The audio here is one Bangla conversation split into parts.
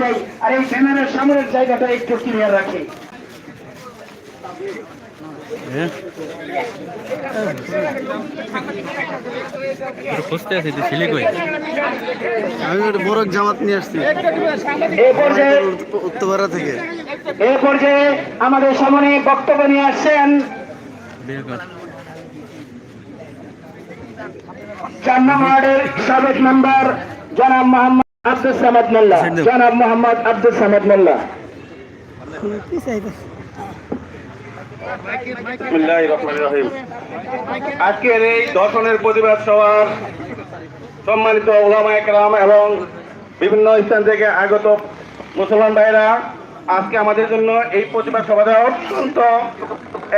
যাই আর এই সামনের জায়গাটা একটু ক্লিয়ার রাখি। খুঁজতে আছি তুই ছিলি কই? আমি একটা বড় জামাত নিয়ে আসছি। উত্তরপাড়া থেকে। এই পর্যায়ে আমাদের সামনে বক্তব্য নিয়ে আসছেন। চার নম্বর সাবেক মেম্বার জনাব মোহাম্মদ আব্দুল সামাদ মোল্লা জনাব মোহাম্মদ আব্দুল সামাদ মোল্লা। রহিম। আজকের এই দর্শনের প্রতিবাদ সভার সম্মানিত ওলামা একরাম এবং বিভিন্ন স্থান থেকে আগত মুসলমান ভাইরা আজকে আমাদের জন্য এই প্রতিবাদ সভাটা অত্যন্ত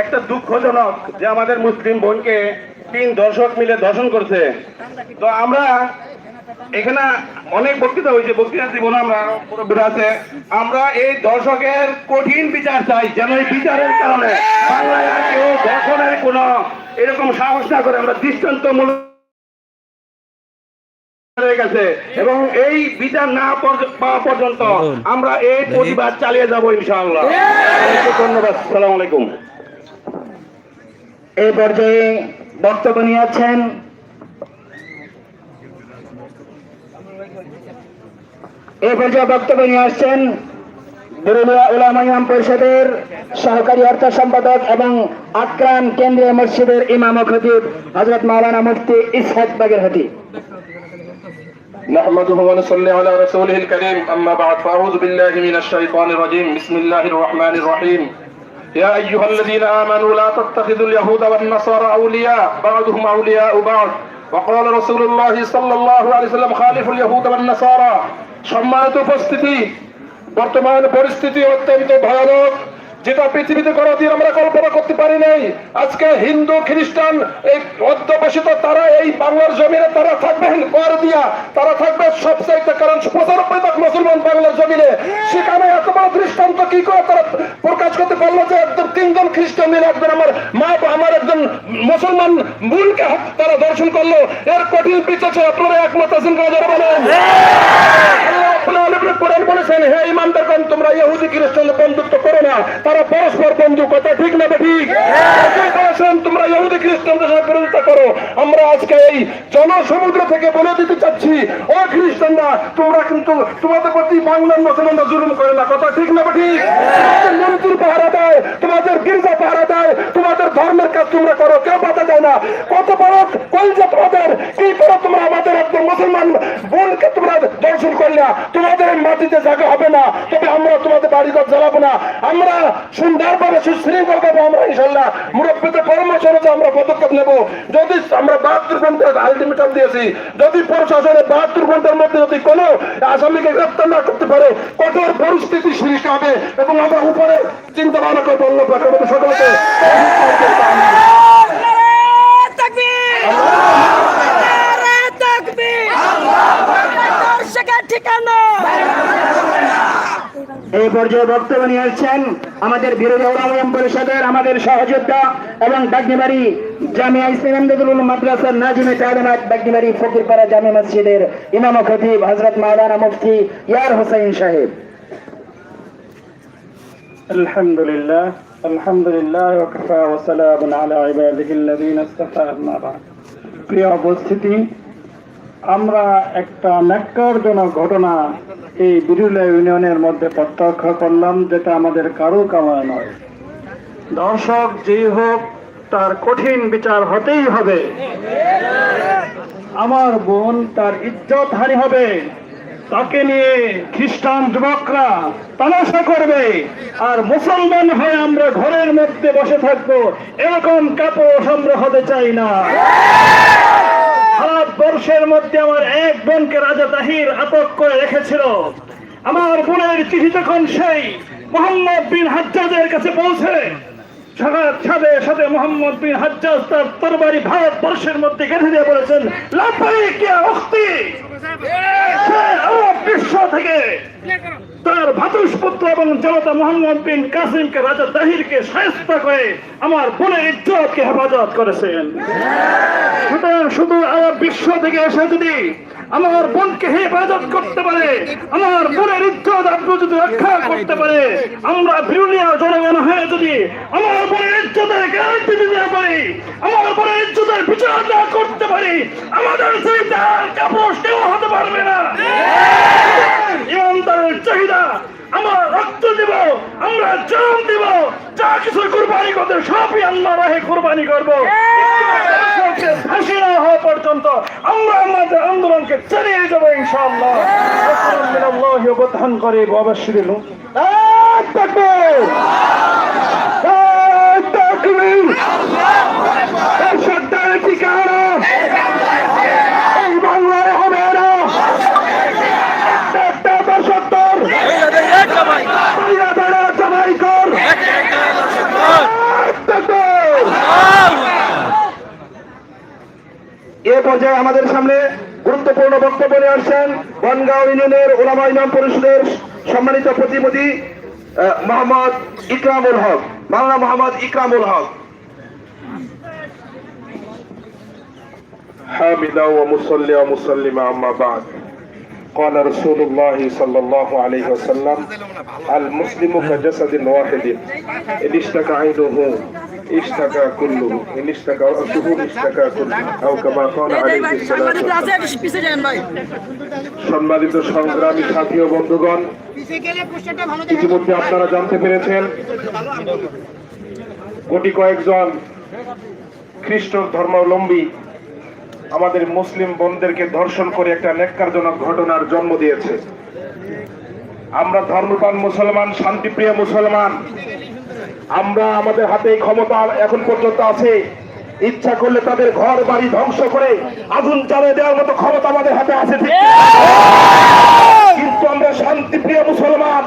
একটা দুঃখজনক যে আমাদের মুসলিম বোনকে তিন দর্শক মিলে দর্শন করছে। তো আমরা এখানে অনেক বক্তৃতা হয়েছে বক্তৃতা দিব না আমরা আছে। আমরা এই দর্শকের কঠিন বিচার চাই যেন এই বিচারের কারণে বাংলায় আর কেউ দর্শনের কোন এরকম সাহস না করে আমরা দৃষ্টান্তমূলক এবং এই বিচার না পাওয়া পর্যন্ত আমরা এই প্রতিবাদ চালিয়ে যাব ইনশাআল্লাহ। ধন্যবাদ সালাম আলাইকুম। এই পর্যায়ে বক্তব্য নিয়ে আছেন এই পর্যায়ে বক্তব্য নিয়ে আসছেন বরুলিয়া উলামা ইমাম পরিষদের সহকারী অর্থ সম্পাদক এবং আকরাম কেন্দ্রীয় মসজিদের ইমাম ও খতিব হজরত মাওলানা মুফতি ইসহাক বাগের হাতি نحمده ونصلي على رسوله الكريم أما بعد فأعوذ بالله من الشيطان الرجيم بسم الله الرحمن الرحيم يا أيها الذين آمنوا لا تتخذوا اليهود والنصارى أولياء بعضهم أولياء بعض وقال رسول الله صلى الله عليه وسلم خالف اليهود والنصارى সম্মানিত উপস্থিতি বর্তমান পরিস্থিতি অত্যন্ত ভয়ানক। যেটা পৃথিবীতে কোনোদিন আমরা কল্পনা করতে পারি নাই। আজকে হিন্দু, খ্রিস্টান, এই অধ্যবসিত তারা এই বাংলার জমিনে তারা থাকবেন কর দিয়া। তারা থাকবে সবচাইতে, কারণ পঁচানব্বই মুসলমান বাংলার জমিনে। সেখানে এত বড় দৃষ্টান্ত কি করে তারা প্রকাশ করতে পারল যে একদম তিনজন খ্রিস্টান মিলে একজন আমার মা আমার একজন মুসলমান বোনকে তারা দর্শন করল। এর কঠিন বিচার আপনারা একমত আছেন কাজে বলেন? কোরআন বলেছেন হে ইমানদারগণ তোমরা ইহুদি খ্রিস্টানদের বন্ধুত্ব করো না। তারা পরস্পর বন্ধু কথা ঠিক না ঠিক। বলেছেন তোমরা ইহুদি খ্রিস্টানদের সাথে বিরোধিতা করো। আমরা আজকে এই জনসমুদ্র থেকে বলে দিতে চাচ্ছি ও খ্রিস্টানরা তোমরা কিন্তু তোমাদের প্রতি বাংলার মুসলমানরা জুলুম করে না। কথা ঠিক না ঠিক তোমাদের মন্দির পাহারা দেয় তোমাদের গির্জা পাহারা দেয় তোমাদের ধর্মের কাজ তোমরা করো কেউ বাধা দেয় না। কত বড় কলজা তোমাদের কি করো তোমরা? আমাদের একজন মুসলমান বোনকে তোমরা দর্শন করলে তোমাদের মাটিতে জায়গা হবে না, তবে আমরা তোমাদের বাড়িঘর জ্বালাবো না। আমরা সুন্দরভাবে সুশৃঙ্খল ভাবে আমরা ইনশাল্লাহ মুরব্বীদের পরামর্শ অনুযায়ী আমরা পদক্ষেপ নেব। যদি আমরা বাহাত্তর ঘণ্টার আলটিমেটাম দিয়েছি, যদি প্রশাসনের বাহাত্তর ঘণ্টার মধ্যে যদি কোনো আসামিকে গ্রেপ্তার না করতে পারে, কঠোর পরিস্থিতি সৃষ্টি হবে এবং আমরা উপরে চিন্তা ভাবনা করে বলল সকলকে। পর্যায়ে বক্তব্য নিয়ে আসছেন আমাদের বিরোধী ওলামায়াম পরিষদের আমাদের সহযোদ্ধা এবং বাগনিবাড়ি জামিয়া ইসলাম আমদাদুল মাদ্রাসার নাজিমে তালিমাত বাগনিবাড়ি ফকিরপাড়া জামে মসজিদের ইমাম ও খতিব হজরত মাওলানা মুফতি ইয়ার হোসেন সাহেব الحمد لله الحمد لله وكفى وسلام على عباده الذين اصطفى أما بعد প্রিয় উপস্থিতি আমরা একটা ন্যাক্কারজনক ঘটনা এই বিরুলিয়া ইউনিয়নের মধ্যে প্রত্যক্ষ করলাম, যেটা আমাদের কারও কামায় নয়। দর্শক, যেই হোক, তার কঠিন বিচার হতেই হবে। আমার বোন তার ইজ্জত হানি হবে। তাকে নিয়ে খ্রিস্টান যুবকরা তামাশা করবে। আর মুসলমান হয়ে আমরা ঘরের মধ্যে বসে থাকব, এরকম কাপড় আমরা হতে চাই না। ভারতবর্ষের মধ্যে আমার এক বোনকে রাজা তাহির আটক করে রেখেছিল। আমার বোনের চিঠি সেই মোহাম্মদ বিন হাজ্জাজের কাছে পৌঁছে সাথে সাথে সাথে মোহাম্মদ বিন হাজ্জাজ তার তরবারি ভারতবর্ষের মধ্যে গেঁথে দিয়ে বলেছেন লাফাই কে অক্তি বিশ্ব থেকে তার ভাতুষপুত্র এবং জনতা মোহাম্মদ বিন কাসিমকে রাজা তাহিরকে সায়স্ত করে আমার বোনের ইজ্জতকে হেফাজত করেছেন। সুতরাং শুধু আরব বিশ্ব থেকে এসে যদি আমার বোনকে হেফাজত করতে পারে, আমার বোনের ইজ্জত আব্রু যদি রক্ষা করতে পারে, আমরা বিরুলিয়া জনগণ হয়ে যদি আমার বোনের ইজ্জতের গ্যারান্টি দিতে পারি, আমার বোনের ইজ্জতের বিচার না করতে পারি, আমাদের সেই দান কাপড় কেউ হতে পারবে না। ইমানদারের চাহিদা আমরা রক্ত দিব আমরা জান দিব যা কিছু কুরবানি করতে সবই আল্লাহ রাহে কুরবানি করব। ফাঁসি না হওয়া পর্যন্ত আমরা আমাদের আন্দোলনকে চালিয়ে যাব ইনশাআল্লাহ। আল্লাহ অবধান করে সত্তার ঠিকানা এই বাংলায় হবে না একটা সত্তর জমাই কর এ পর্যায়ে আমাদের সামনে গুরুত্বপূর্ণ বক্তব্য নিয়ে আসছেন বনগাঁও ইউনিয়নের ওলামা ইমাম পরিষদের সম্মানিত প্রতিনিধি আহ, মোহাম্মদ ইকরামুল হক মাওলানা মোহাম্মদ ইকরামুল হক حامدا ومصلي ومسلما أما بعد قال رسول الله صلى الله عليه وسلم المسلم كجسد واحد إن اشتكى عينه اشتكى كله إن اشتكى رأسه اشتكى كله أو كما قال عليه الصلاة والسلام সম্মানিত সংগ্রামী সাথী ও বন্ধুগণ ইতিমধ্যে আপনারা জানতে পেরেছেন কোটি কয়েকজন খ্রিস্ট ধর্মাবলম্বী আমাদের মুসলিম বোনদেরকে ধর্ষণ করে একটা নেককারজনক ঘটনার জন্ম দিয়েছে আমরা ধর্মপ্রাণ মুসলমান শান্তিপ্রিয় মুসলমান আমরা আমাদের হাতে ক্ষমতা এখন পর্যন্ত আছে। ইচ্ছা করলে তাদের ঘর বাড়ি ধ্বংস করে আগুন জ্বালিয়ে দেওয়ার মতো ক্ষমতা আমাদের হাতে আছে কিন্তু আমরা শান্তিপ্রিয় মুসলমান,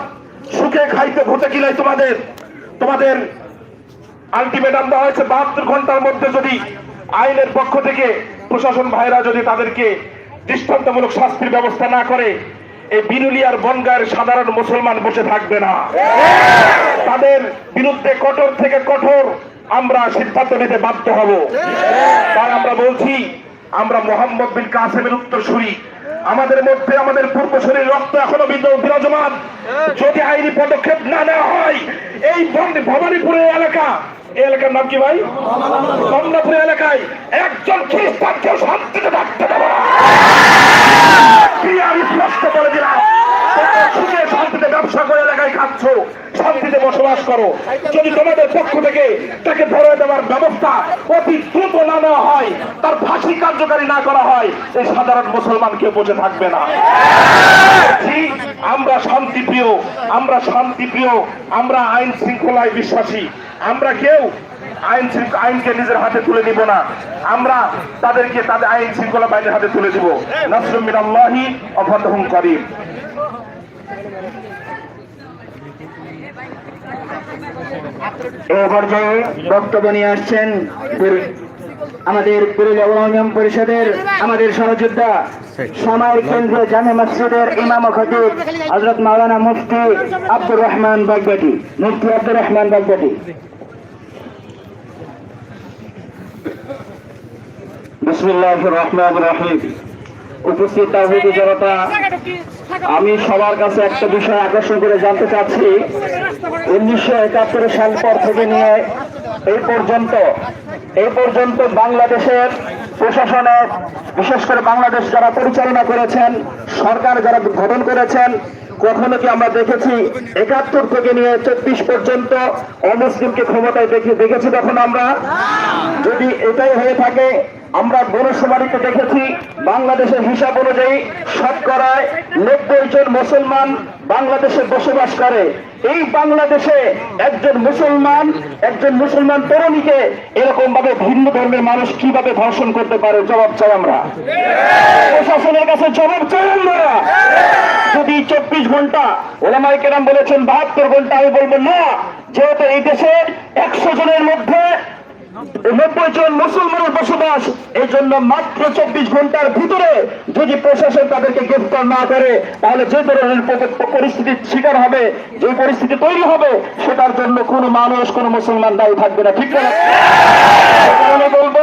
সুখে খাইতে ভোটে কিলাই তোমাদের তোমাদের আলটিমেটাম দেওয়া হয়েছে বাহাত্তর ঘণ্টার মধ্যে যদি আইনের পক্ষ থেকে প্রশাসন ভাইরা যদি তাদেরকে দৃষ্টান্তমূলক শাস্তির ব্যবস্থা না করে এই বিরুলিয়ার বনগাঁয়ের সাধারণ মুসলমান বসে থাকবে না। তাদের বিরুদ্ধে কঠোর থেকে কঠোর আমরা সিদ্ধান্ত নিতে বাধ্য হব। তাই আমরা বলছি, আমরা মোহাম্মদ বিন কাসেমের উত্তরসূরি। আমাদের মধ্যে আমাদের পূর্বশরীর রক্ত এখনও বিরাজমান। যদি আইনি পদক্ষেপ না নেওয়া হয়, এই বন- ভবানীপুর এলাকা এলাকার নাম কি ভাই? কমলাপুর এলাকায় একজন খ্রিস্টানকে শান্তিতে থাকতে দেবো আমি স্পষ্ট করে দিলাম। শান্তিতে ব্যবসা করে এলাকায় খাচ্ছ, শান্তিতে বসবাস করো। যদি তোমাদের পক্ষ থেকে তাকে ধরে দেওয়ার ব্যবস্থা অতি দ্রুত না নেওয়া হয়, তার ফাঁসি কার্যকারী না করা হয় এই সাধারণ মুসলমান কেউ বসে থাকবে না। আমরা শান্তিপ্রিয় আমরা শান্তিপ্রিয়, আমরা আইন শৃঙ্খলায় বিশ্বাসী, আমরা কেউ আইন আইনকে নিজের হাতে তুলে নিব না। আমরা তাদেরকে তাদের আইন শৃঙ্খলা বাইরের হাতে তুলে দিব। নাসরুম মিনাল্লাহি অফাতহুম করিম। বক্তব্য নিয়ে আসছেন আমাদের পুরুলিয়া পরিষদের আমাদের সহযোদ্ধা সামার কেন্দ্র জামে মসজিদের ইমাম খতিব হজরত মাওলানা মুফতি আব্দুর রহমান বাগবাটি মুফতি আব্দুর রহমান বাগবাটি আমি সবার কাছে একটা বিষয় আকর্ষণ করে জানতে চাচ্ছি। উনিশশো একাত্তর সাল পর থেকে নিয়ে এই পর্যন্ত এই পর্যন্ত বাংলাদেশের প্রশাসনে, বিশেষ করে বাংলাদেশ যারা পরিচালনা করেছেন, সরকার যারা গঠন করেছেন, কখনো কি আমরা দেখেছি একাত্তর থেকে নিয়ে চব্বিশ পর্যন্ত অমুসলিমকে ক্ষমতায় দেখে দেখেছি তখন আমরা? যদি এটাই হয়ে থাকে আমরা গণশুমারিতে দেখেছি, বাংলাদেশের হিসাব অনুযায়ী শতকরায় নব্বই জন মুসলমান বাংলাদেশে বসবাস করে। এই বাংলাদেশে একজন মুসলমান একজন মুসলমান তরুণীকে এরকম ভাবে ভিন্ন ধর্মের মানুষ কীভাবে ধর্ষণ করতে পারে? জবাব চাই আমরা। প্রশাসনের কাছে জবাব চাই আমরা। যদি চব্বিশ ঘণ্টা ওলামাই কেরাম বলেছেন, বাহাত্তর ঘণ্টা, আমি বলব না। যেহেতু এই দেশে একশো জনের মধ্যে নব্বই জন মুসলমানের বসবাস এই জন্য মাত্র চব্বিশ ঘণ্টার ভিতরে যদি প্রশাসন তাদেরকে গ্রেফতার না করে তাহলে যে ধরনের পরিস্থিতির শিকার হবে যে পরিস্থিতি তৈরি হবে সেটার জন্য কোনো মানুষ কোনো মুসলমান দায়ী থাকবে না। ঠিক না কারণে বলব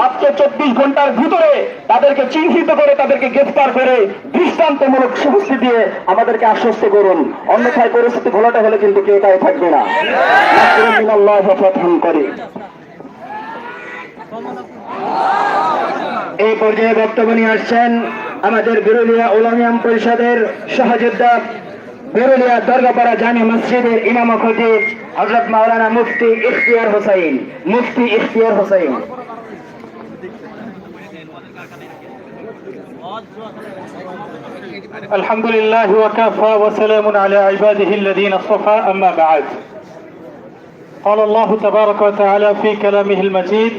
মাত্র চব্বিশ ঘণ্টার ভিতরে তাদেরকে চিহ্নিত করে তাদেরকে গ্রেফতার করে দৃষ্টান্তমূলক শাস্তি দিয়ে আমাদেরকে আশ্বস্ত করুন। অন্যথায় পরিস্থিতি ঘোলাটা হলে কিন্তু কেউ তাই থাকবে না। নাসরুম মিনাল্লাহি ওয়া ফাতহুন করিম। এই পর্যায়ে বক্তব্য নিয়ে আসছেন আমাদের বিরোধীরা ওলামিয়াম পরিষদের সহযোদ্ধা বিরোধীরা দরগাপাড়া জামি মসজিদের ইমাম খতিব হজরত মাওলানা মুফতি ইখতিয়ার হোসাইন মুফতি ইখতিয়ার হোসাইন الحمد لله وكفى وسلام على عباده الذين اصطفى أما بعد قال الله تبارك وتعالى في كلامه المجيد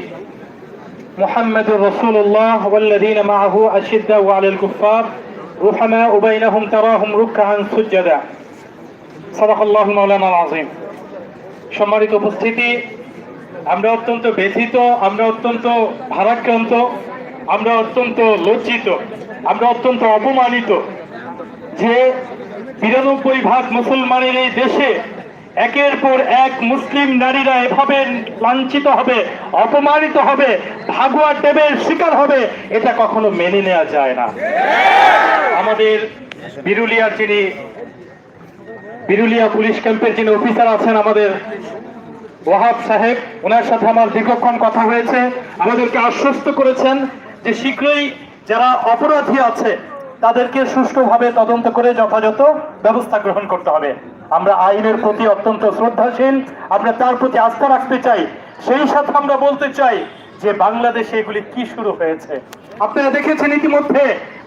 محمد رسول الله والذين معه أشداء على الكفار رحماء بينهم تراهم ركعا سجدا صدق الله مولانا العظيم সম্মানিত উপস্থিতি আমরা অত্যন্ত ব্যথিত আমরা অত্যন্ত ভারাক্রান্ত আমরা অত্যন্ত লজ্জিত আমরা অত্যন্ত অপমানিত যে বিরানব্বই ভাগ মুসলমানের এই দেশে একের পর এক মুসলিম নারীরা এভাবে লাঞ্ছিত হবে, অপমানিত হবে, ভাগুয়া টেবের শিকার হবে, এটা কখনো মেনে নেওয়া যায় না। আমাদের বিরুলিয়ার যিনি, বিরুলিয়া পুলিশ ক্যাম্পের যিনি অফিসার আছেন আমাদের ওয়াহাব সাহেব, ওনার সাথে আমার দীর্ঘক্ষণ কথা হয়েছে। আমাদেরকে আশ্বস্ত করেছেন যে শীঘ্রই যারা অপরাধী আছে তাদেরকে সুষ্ঠুভাবে তদন্ত করে যথাযথ ব্যবস্থা গ্রহণ করতে হবে। আমরা আইনের প্রতি অত্যন্ত শ্রদ্ধাশীল। আমরা তার প্রতি আস্থা রাখতে চাই। সেই সাথে আমরা বলতে চাই যে বাংলাদেশে এগুলি কি শুরু হয়েছে। আপনারা দেখেছেন ইতিমধ্যে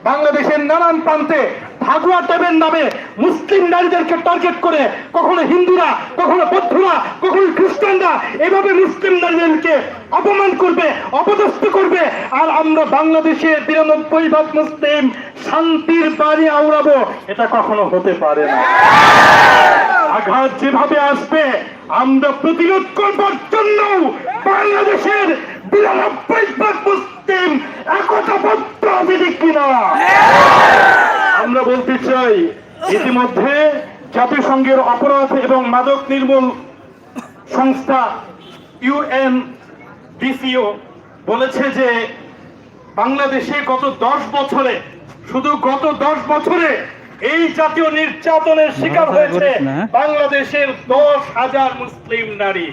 বাংলাদেশের নানান প্রান্তে ভাগুয়া টেবের নামে মুসলিম নারীদেরকে টার্গেট করে কখনো হিন্দুরা, কখনো বৌদ্ধরা, কখনো খ্রিস্টানরা এভাবে মুসলিম নারীদেরকে অপমান করবে, অপদস্থ করবে। আর আমরা বাংলাদেশে বিরানব্বই ভাগ মুসলিম শান্তির বাড়ি আওড়াবো, এটা কখনো হতে পারে না। আঘাত যেভাবে আসবে, আমরা প্রতিরোধ করবার জন্য বাংলাদেশের বিরানব্বই ভাগ মুসলিম একতাবদ্ধ আছে ঠিক কিনা? আমরা বলতে চাই ইতিমধ্যে জাতিসংঘের অপরাধ এবং মাদক নির্মূল সংস্থা ইউএন ডিসিও বলেছে যে বাংলাদেশে গত দশ বছরে শুধু গত দশ বছরে এই জাতীয় নির্যাতনের শিকার হয়েছে বাংলাদেশের দশ হাজার মুসলিম নারী।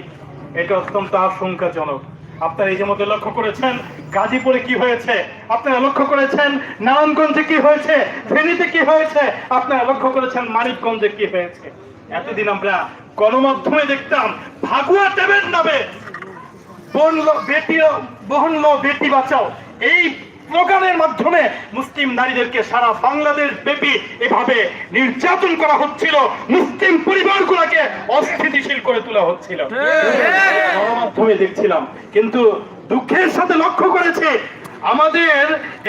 এটা অত্যন্ত আশঙ্কাজনক। আপনারা এই যে মধ্যে লক্ষ্য করেছেন, গাজীপুরে কি হয়েছে? আপনারা লক্ষ্য করেছেন, নারায়ণগঞ্জে কি হয়েছে? ফেনীতে কি হয়েছে? আপনারা লক্ষ্য করেছেন, মানিকগঞ্জে কি হয়েছে? এতদিন আমরা গণমাধ্যমে দেখতাম, ভাগুয়া দেবেন নামে, বনলো বেটি বহনলো বেটি বাঁচাও। এই স্লোগানের মাধ্যমে মুসলিম নারীদেরকে সারা বাংলাদেশ ব্যাপী এভাবে নির্যাতন করা হচ্ছিল। মুসলিম পরিবারগুলোকে অস্থিতিশীল করে তোলা হচ্ছিল। গণমাধ্যমে দেখছিলাম। কিন্তু দুঃখের সাথে লক্ষ্য করেছে, আমাদের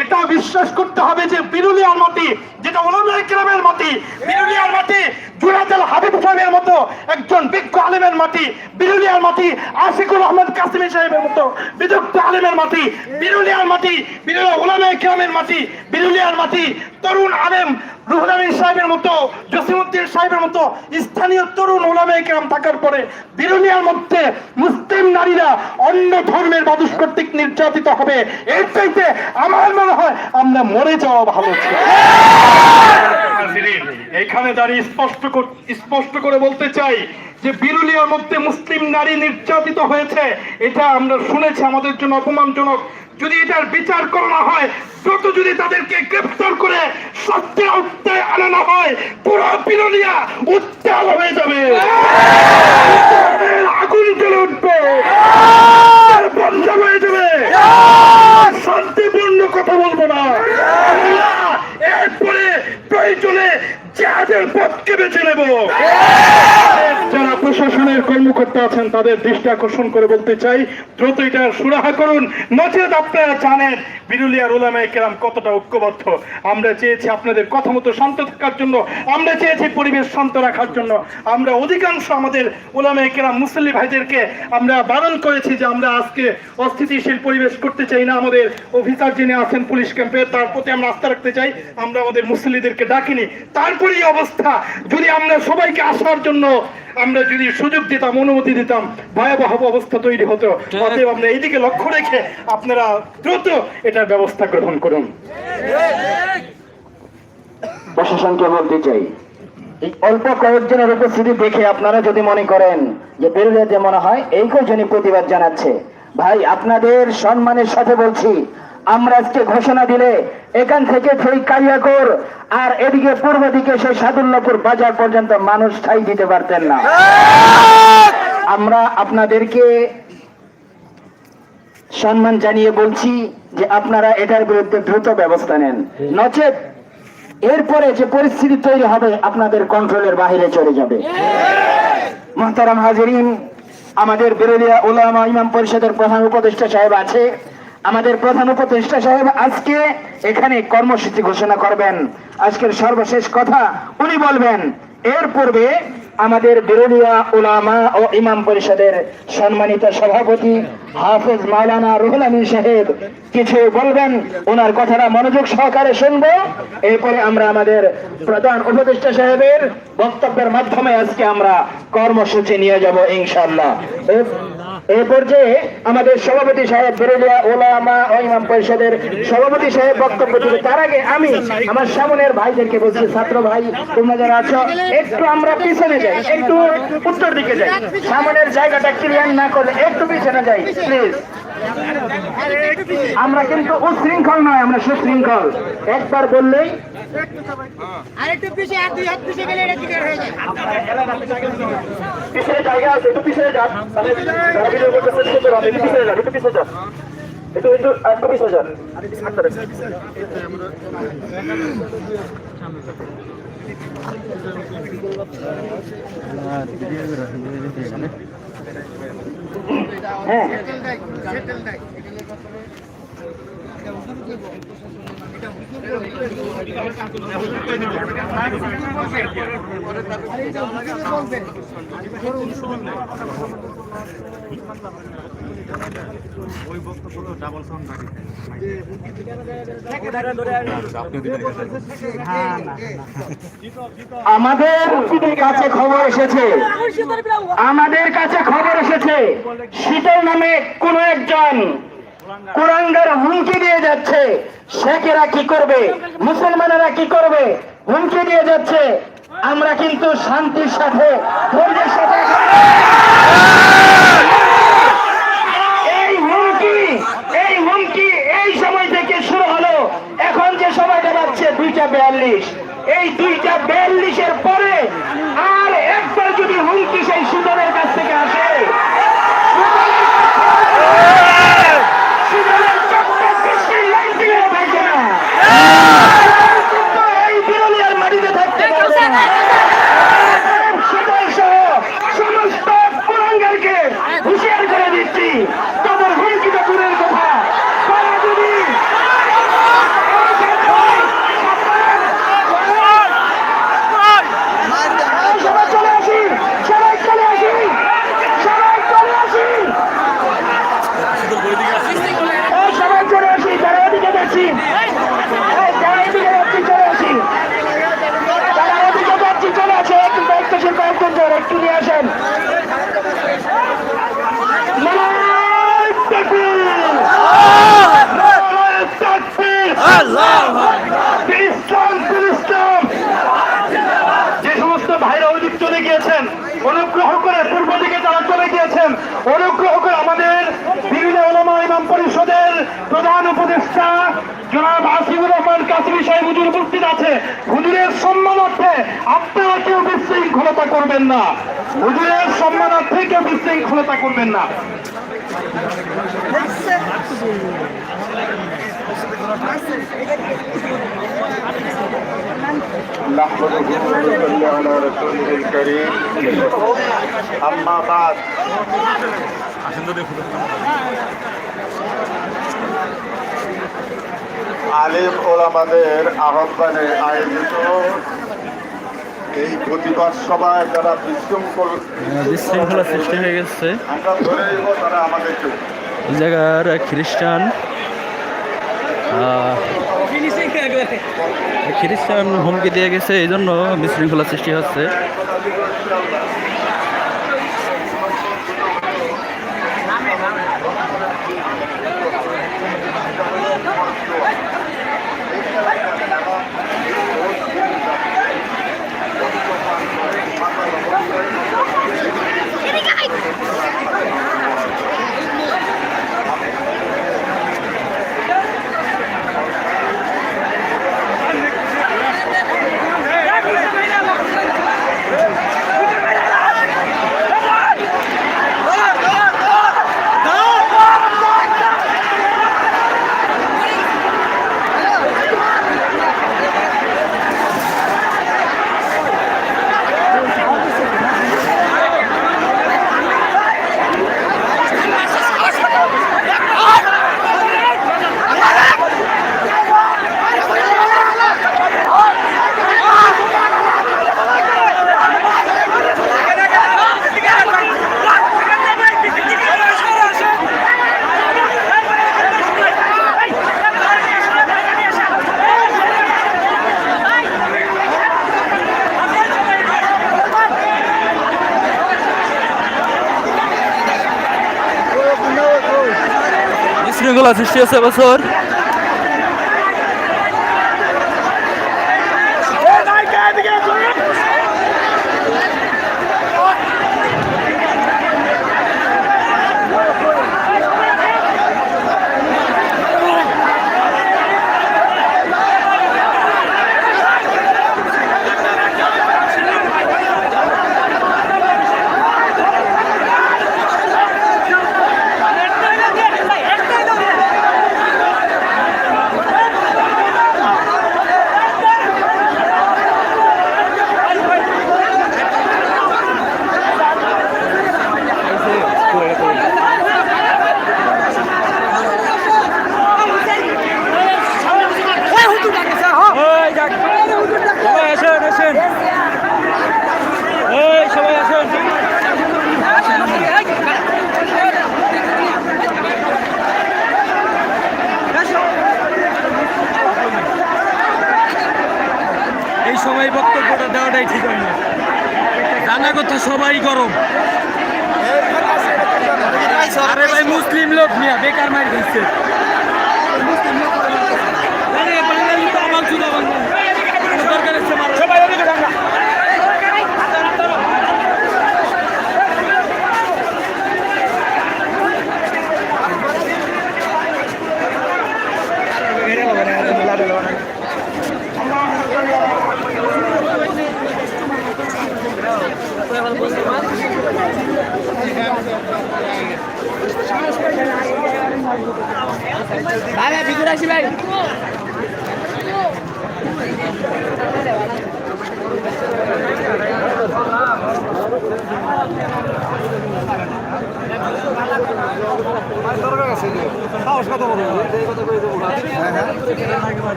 এটা বিশ্বাস করতে হবে যে বিরুলিয়ার মাটি, যেটা ওলামায়ে কেরামের মাটি, বিরুলিয়ার মাটি হাবিব মতো একজন বিজ্ঞ মাটি বিরুলিয়ার মাটি, আশিকুর আহমদ সাহেবের মতো বিদগ্ধ মাটি বিরুলিয়ার মাটি মাটি বিরুলিয়ার মাটি, তরুণ আলেম রুহুল আমিন সাহেবের মতো জসিমুদ্দিন সাহেবের মতো স্থানীয় তরুণ থাকার পরে বিরুলিয়ার মধ্যে মুসলিম নারীরা অন্য ধর্মের মানুষ কর্তৃক নির্যাতিত হবে। এর চাইতে আমার মনে হয় আমরা মরে যাওয়া ভালো এখানে দাঁড়িয়ে স্পষ্ট স্পষ্ট করে বলতে চাই যে বিরুলিয়ার মধ্যে মুসলিম নারী নির্যাতিত হয়েছে। এটা আমরা শুনেছি আমাদের জন্য অপমানজনক। যদি এটার বিচার করানো হয় দ্রুত যদি তাদেরকে গ্রেফতার করে সত্যি উঠতে আনানো হয় পুরো বিরুলিয়া উত্তাল হয়ে যাবে। আগুন জ্বলে উঠবে। বন্ধ হয়ে যাবে। শান্তিপূর্ণ কথা বলব না। প্রয়োজনে যাদের পথকে বেছে নেব। যারা প্রশাসনের কর্মকর্তা আছেন, তাদের দৃষ্টি আকর্ষণ করে বলতে চাই, দ্রুত এটা সুরাহা করুন। আপনারা জানেন, বিরুলিয়ার কেরাম কতটা ঐক্যবদ্ধ। আমরা চেয়েছি আপনাদের কথা মতো শান্ত থাকার জন্য, আমরা চেয়েছি পরিবেশ শান্ত রাখার জন্য। আমরা অধিকাংশ আমাদের ওলামায়ে কেরাম মুসল্লি ভাইদেরকে আমরা বারণ করেছি যে আমরা আজকে অস্থিতিশীল পরিবেশ করতে চাই না। আমাদের অফিসার যিনি আছেন পুলিশ ক্যাম্পে, তার প্রতি আমরা আস্থা রাখতে চাই। আমরা আমাদের মুসল্লিদেরকে ডাকিনি তারপরেই অবস্থা অবস্থা। যদি আমরা সবাইকে আসার জন্য আমরা যদি সুযোগ দিতাম অনুমতি দিতাম ভয়াবহ অবস্থা তৈরি হতো। অতএব আমরা এইদিকে লক্ষ্য রেখে আপনারা দ্রুত এটার ব্যবস্থা গ্রহণ করুন। প্রশাসনকে বলতে চাই। এই অল্প কয়েকজনের উপস্থিতি দেখে আপনারা যদি মনে করেন যে বেরোলে মনে হয় এই কয়জনই প্রতিবাদ জানাচ্ছে। ভাই আপনাদের সম্মানের সাথে বলছি আমরা আজকে ঘোষণা দিলে এখান থেকে সেই কালিয়াকোর আর এদিকে পূর্ব দিকে সেই সাদুল্লাপুর বাজার পর্যন্ত মানুষ ঠাই দিতে পারতেন না। আমরা আপনাদেরকে সম্মান জানিয়ে বলছি যে আপনারা এটার বিরুদ্ধে দ্রুত ব্যবস্থা নেন। নচেত এরপরে যে পরিস্থিতি তৈরি হবে, আপনাদের কন্ট্রোলের বাইরে চলে যাবে। মহতারাম হাজিরিন, আমাদের বিরোধীরা ওলামা ইমাম পরিষদের প্রধান উপদেষ্টা সাহেব আছে। আমাদের প্রধান উপদেষ্টা সাহেব আজকে এখানে কর্মসূচি ঘোষণা করবেন। আজকের সর্বশেষ কথা উনি বলবেন, এর পূর্বে আমাদের বিরোধীরা ওলামা ও ইমাম পরিষদের সম্মানিত সভাপতি হাফেজ মাওলানা রুহুল আমিন সাহেব কিছু বলবেন, ওনার কথাটা মনোযোগ সহকারে শুনব। এরপরে আমরা আমাদের প্রধান উপদেষ্টা সাহেবের বক্তব্যের মাধ্যমে আজকে আমরা কর্মসূচি নিয়ে যাব ইনশাল্লাহ আমাদের সভাপতি সাহেব বেরোলিয়া ওলামা ও ইমাম পরিষদের সভাপতি সাহেব বক্তব্য দিবে। তার আগে আমি আমার সামনের ভাইদেরকে বলছি, ছাত্র ভাই, তোমরা যারা আছো, একটু আমরা পিছনে যাই, একটু উত্তর দিকে যাই। সামনের জায়গাটা ক্লিয়ার না করলে একটু পিছনে যাই প্লিজ আমরা কিন্তু উশৃঙ্খল নয় আমরা সুশৃঙ্খল একবার বললেই আর হয়ে। আমাদের কাছে খবর এসেছে। আমাদের কাছে খবর এসেছে। শীতল নামে কোন একজন কুরাঙ্গার হুমকি দিয়ে যাচ্ছে। শেখেরা কি করবে? মুসলমানেরা কি করবে? হুমকি দিয়ে যাচ্ছে। আমরা কিন্তু শান্তির সাথে ধৈর্যের সাথে এই হুমকি এই হুমকি এই সময় থেকে শুরু হলো এখন যে সময়টা যাচ্ছে দুইটা বিয়াল্লিশ এই দুইটা বিয়াল্লিশের পরে আর একবার যদি হুমকি সেই সুদনের কাছ থেকে আসে সুদনের চোখটা বৃষ্টির লাইন দিয়ে থাকবে না। কিন্তু এই বিরোধীর মাটিতে থাকতে পারবে না। সুদন সহ সমস্ত কুলাঙ্গারকে হুঁশিয়ার করে দিচ্ছি তাদের হুমকিটা দূরের কথা তারা যদি এই সবাই চলে আসি সবাই চলে আসি সবাই চলে আসি এই সবাই চলে আসি যারা ওদিকে যাচ্ছি এই যারা এদিকে যাচ্ছি চলে আসি যারা ওদিকে যাচ্ছি চলে আসে একটু দায়িত্বশীল কয়েকজন জন একটু নিয়ে আসেন নারায়ণ তাকবীর! নারায়ণ তাকবীর! ইসলাম ফিল ইসলাম! যে সমস্ত ভাইরা ওইদিক চলে গিয়েছেন অনুগ্রহ করে পূর্ব দিকে যারা চলে গিয়েছেন অনুগ্রহ করে আমাদের বিভিন্ন ওলামা ইমাম পরিষদের প্রধান উপদেষ্টা জনাব আসিফুর রহমান কাসিমি সাহেব হুজুর উপস্থিত আছে হুজুরের সম্মানার্থে আপনারা কেউ বিশৃঙ্খলতা করবেন না হুজুরের সম্মানার্থে কেউ বিশৃঙ্খলতা করবেন না نحمده ونصلي على رسوله الكريم أما بعد আলিম ওলামাদের আহ্বানে আয়োজিত এই প্রতিবাদ সভায় যারা বিশৃঙ্খল বিশৃঙ্খলা সৃষ্টি হয়ে গেছে। আমরা ধরে নিব তারা আমাদেরকে। এই জায়গার খ্রিস্টান খ্রিস্টান হুমকি দিয়ে গেছে এই জন্য বিশৃঙ্খলা সৃষ্টি হচ্ছে। বিশৃঙ্খলা সৃষ্টি হচ্ছে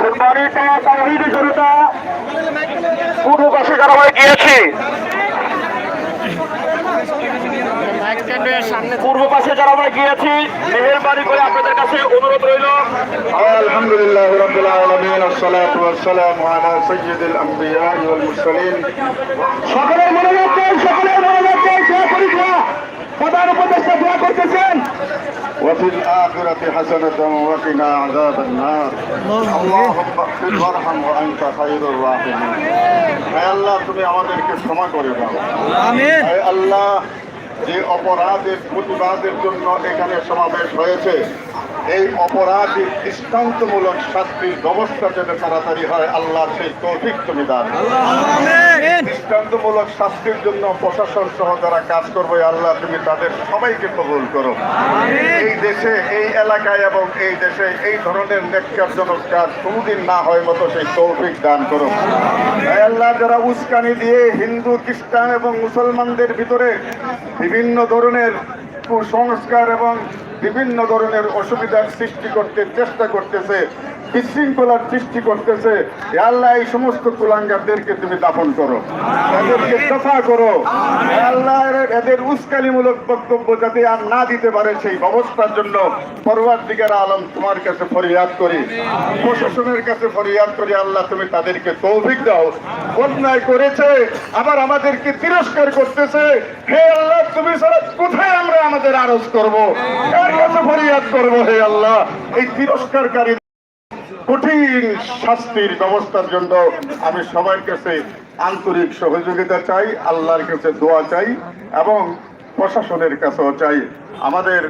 সম্মানিত তাহিদ জনতা পূর্ব পাশে যারা গিয়েছে। পূর্ব পাশে যারা আমরা গিয়েছি মেহরবানি করে আপনাদের কাছে অনুরোধ রইল الحمد لله رب العالمين والصلاة والسلام على سيد الأنبياء والمرسلين সকলের মনোযোগ দেন সকলের মনোযোগ দেন দোয়া করি দোয়া প্রধান উপদেষ্টা দোয়া করতেছেন وفي الآخرة حسنة وقنا عذاب النار اللهم اغفر وارحم وأنت خير الراحمين হে আল্লাহ তুমি আমাদেরকে ক্ষমা করে দাও আমিন হে আল্লাহ যে অপরাধের প্রতিবাদের জন্য এখানে সমাবেশ হয়েছে এই অপরাধীর দৃষ্টান্তমূলক শাস্তির ব্যবস্থা যাতে তাড়াতাড়ি হয় আল্লাহ সেই তৌফিক তুমি দান দৃষ্টান্তমূলক শাস্তির জন্য প্রশাসন সহ যারা কাজ করবে আল্লাহ তুমি তাদের সবাইকে কবুল করো এই দেশে এই এলাকায় এবং এই দেশে এই ধরনের নেককারজনক কাজ কোনোদিন না হয় মতো সেই তৌফিক দান করো আল্লাহ যারা উস্কানি দিয়ে হিন্দু খ্রিস্টান এবং মুসলমানদের ভিতরে বিভিন্ন ধরনের কুসংস্কার এবং বিভিন্ন ধরনের অসুবিধার সৃষ্টি করতে চেষ্টা করতেছে, বিশৃঙ্খলার সৃষ্টি করতেছে। আল্লাহ, এই সমস্ত কুলাঙ্গারদেরকে তুমি দাফন করো এদেরকে দফা করো। আল্লাহ এদের উস্কানিমূলক বক্তব্য যাতে আর না দিতে পারে, সেই ব্যবস্থার জন্য পরবার দিকের আলম তোমার কাছে ফরিয়াদ করি। প্রশাসনের কাছে ফরিয়াদ করি, আল্লাহ তুমি তাদেরকে তৌফিক দাও। অন্যায় করেছে, আবার আমাদেরকে তিরস্কার করতেছে। হে আল্লাহ, তুমি ছাড়া কোথায় আমরা আমাদের আরজ করব? কার ফরিয়াদ করব, হে আল্লাহ। এই তিরস্কারকারী কঠিন শাস্তির ব্যবস্থার জন্য আমি সবার কাছে আন্তরিক সহযোগিতা চাই, আল্লাহর কাছে দোয়া চাই এবং প্রশাসনের কাছেও চাই। আমাদের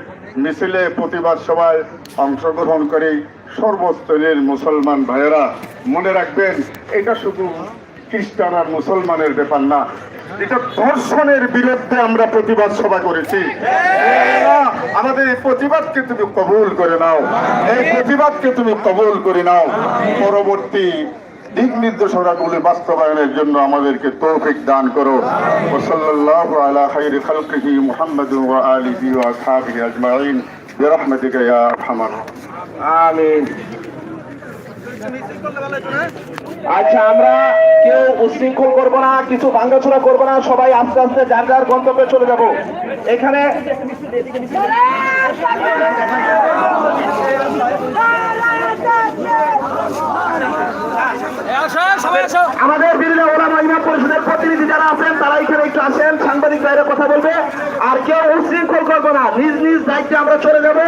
মিছিলে প্রতিবাদ সভায় অংশগ্রহণ করে সর্বস্তরের মুসলমান ভাইয়েরা। মনে রাখবেন, এটা শুধু খ্রিস্টান আর মুসলমানের ব্যাপার না এটা ধর্ষণের বিরুদ্ধে আমরা প্রতিবাদ সভা করেছি। আমাদের এই প্রতিবাদকে তুমি কবুল করে নাও। এই প্রতিবাদকে তুমি কবুল করে নাও। পরবর্তী দিক নির্দেশনাগুলি বাস্তবায়নের জন্য আমাদেরকে তৌফিক দান করো। ও সাল্লাল্লাহু আলা খাইরি খালকিহি মুহাম্মাদ ওয়া আলিহি ওয়া আসহাবিহি আচ্ছা আমরা কেউ উশৃঙ্খল করব না, কিছু ভাঙ্গাচোরা করব না, সবাই আস্তে আস্তে যার যার গন্তব্যে চলে যাব। এখানে আমাদের বিভিন্ন ওলামা ইমাম পরিষদের প্রতিনিধি যারা আছেন, তারা এখানে একটু আসেন, সাংবাদিক বাইরে কথা বলবে। আর কেউ উশৃঙ্খল করব না, নিজ নিজ দায়িত্বে আমরা চলে যাব।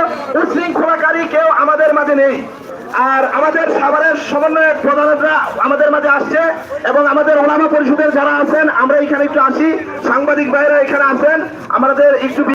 উশৃঙ্খলাকারী কেউ আমাদের মাঝে নেই। আর আমাদের সাভারের সমন্বয়ক প্রধানরা আমাদের মাঝে আসছে এবং আমাদের ওলামা পরিষদের যারা আছেন, আমরা এখানে একটু আসি। সাংবাদিক ভাইরা এখানে আছেন। আমাদের একটু